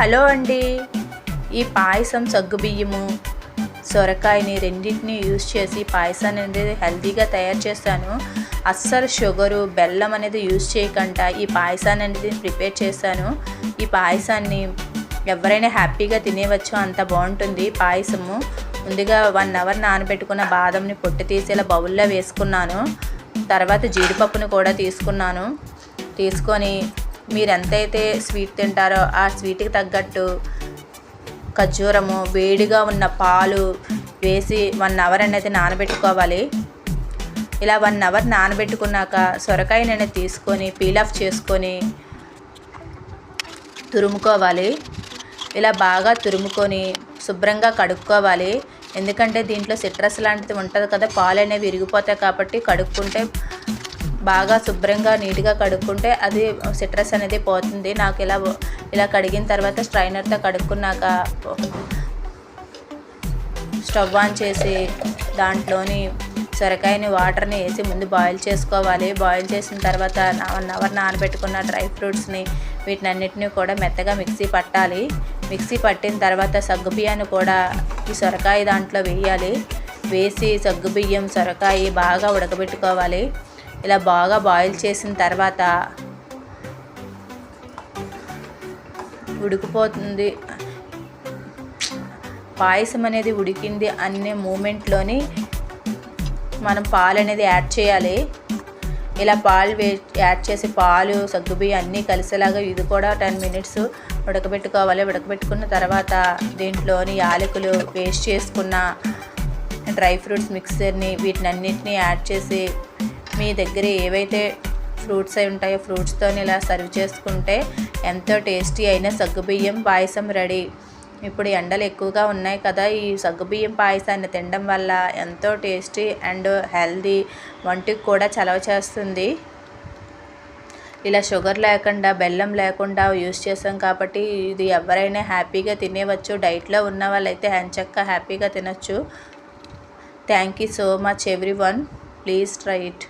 Hello అండి. ఈ పాయసం సగ్గుబియ్యము సొరకాయని రెండింటిని యూస్ చేసి పాయసాన్ని అనేది హెల్తీగా తయారు చేస్తాను. అస్సలు షుగరు బెల్లం అనేది యూస్ చేయకుండా ఈ పాయసాన్ని అనేది ప్రిపేర్ చేశాను ఈ పాయసాన్ని ఎవరైనా హ్యాపీగా తినేవచ్చు అంత బాగుంటుంది పాయసము. ముందుగా వన్ అవర్ నానబెట్టుకున్న బాదంని పొట్టు తీసి ఇలా బౌల్లో వేసుకున్నాను. తర్వాత జీడిపప్పును కూడా తీసుకున్నాను. తీసుకొని మీరు ఎంతైతే స్వీట్ తింటారో ఆ స్వీట్కి తగ్గట్టు ఖర్జూరము వేడిగా ఉన్న పాలు వేసి వన్ అవర్ అనేది నానబెట్టుకోవాలి. ఇలా వన్ అవర్ నానబెట్టుకున్నాక సొరకాయని నేను తీసుకొని పీల్ ఆఫ్ చేసుకొని తురుముకోవాలి. ఇలా బాగా తురుముకొని శుభ్రంగా కడుక్కోవాలి. ఎందుకంటే దీంట్లో సిట్రస్ లాంటిది ఉంటుంది కదా పాలు అనేవి విరిగిపోతాయి కాబట్టి కడుక్కుంటే బాగా శుభ్రంగా నీట్గా కడుక్కుంటే అది సిట్రస్ అనేది పోతుంది. నాకు ఇలా ఇలా కడిగిన తర్వాత స్ట్రైనర్తో కడుక్కున్నాక స్టవ్ ఆన్ చేసి దాంట్లోని సొరకాయని వాటర్ని వేసి ముందు బాయిల్ చేసుకోవాలి. బాయిల్ చేసిన తర్వాత వన్ అవర్ నానబెట్టుకున్న డ్రై ఫ్రూట్స్ని వీటినన్నిటిని కూడా మెత్తగా మిక్సీ పట్టాలి. మిక్సీ పట్టిన తర్వాత సగ్గుబియ్యాన్ని కూడా ఈ సొరకాయ దాంట్లో వేయాలి. వేసి సగ్గుబియ్యం సొరకాయ బాగా ఉడకబెట్టుకోవాలి. ఇలా బాగా బాయిల్ చేసిన తర్వాత ఉడికిపోతుంది. పాయసం అనేది ఉడికింది అనే మూమెంట్లోని మనం పాలు అనేది యాడ్ చేయాలి. ఇలా పాలు వే యాడ్ చేసి పాలు సగ్గుబియ్యం అన్నీ కలిసేలాగా ఇది కూడా టెన్ మినిట్స్ ఉడకబెట్టుకోవాలి. ఉడకబెట్టుకున్న తర్వాత దీంట్లోని యాలకులు పేస్ట్ చేసుకున్న డ్రై ఫ్రూట్స్ మిక్సర్ని వీటినన్నిటిని యాడ్ చేసి మీ దగ్గర ఏవైతే ఫ్రూట్స్ అయి ఉంటాయో ఫ్రూట్స్తో ఇలా సర్వ్ చేసుకుంటే ఎంతో టేస్టీ అయిన సగ్గుబియ్యం పాయసం రెడీ. ఇప్పుడు ఎండలు ఎక్కువగా ఉన్నాయి కదా ఈ సగ్గుబియ్యం పాయసాన్ని తినడం వల్ల ఎంతో టేస్టీ అండ్ హెల్దీ వంటికి కూడా చలవ చేస్తుంది. ఇలా షుగర్ లేకుండా బెల్లం లేకుండా యూస్ చేసాం కాబట్టి ఇది ఎవరైనా హ్యాపీగా తినేవచ్చు. డైట్లో ఉన్న వాళ్ళైతే హెంచక్క హ్యాపీగా తినచ్చు. Thank you so much everyone please try it.